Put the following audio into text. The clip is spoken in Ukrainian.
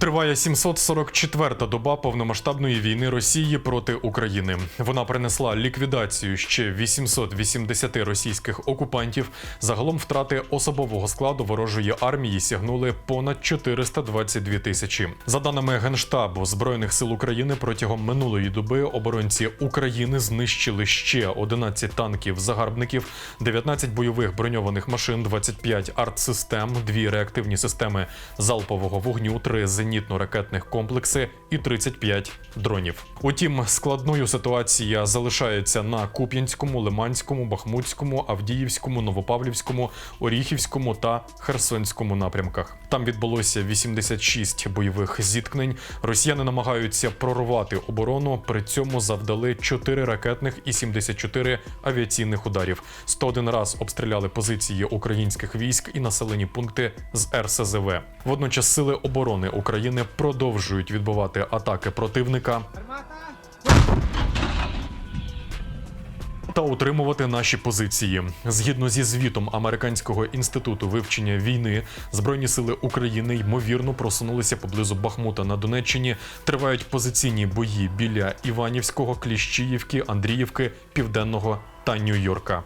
Триває 744-та доба повномасштабної війни Росії проти України. Вона принесла ліквідацію ще 880 російських окупантів. Загалом втрати особового складу ворожої армії сягнули понад 422 тисячі. За даними Генштабу Збройних сил України, протягом минулої доби оборонці України знищили ще 11 танків загарбників, 19 бойових броньованих машин, 25 артсистем, 2 реактивні системи залпового вогню, 3 зенітно-ракетних комплекси і 35 дронів. Утім, складною ситуація залишається на Куп'янському, Лиманському, Бахмутському, Авдіївському, Новопавлівському, Оріхівському та Херсонському напрямках. Там відбулося 86 бойових зіткнень. Росіяни намагаються прорвати оборону. При цьому завдали 4 ракетних і 74 авіаційних ударів. 101 раз обстріляли позиції українських військ і населені пункти з РСЗВ. Водночас сили оборони України продовжують відбивати атаки противника. Та утримувати наші позиції згідно зі звітом Американського інституту вивчення війни, збройні сили України ймовірно просунулися поблизу Бахмута на Донеччині. Тривають позиційні бої біля Іванівського, Кліщіївки, Андріївки, Південного та Нью-Йорка.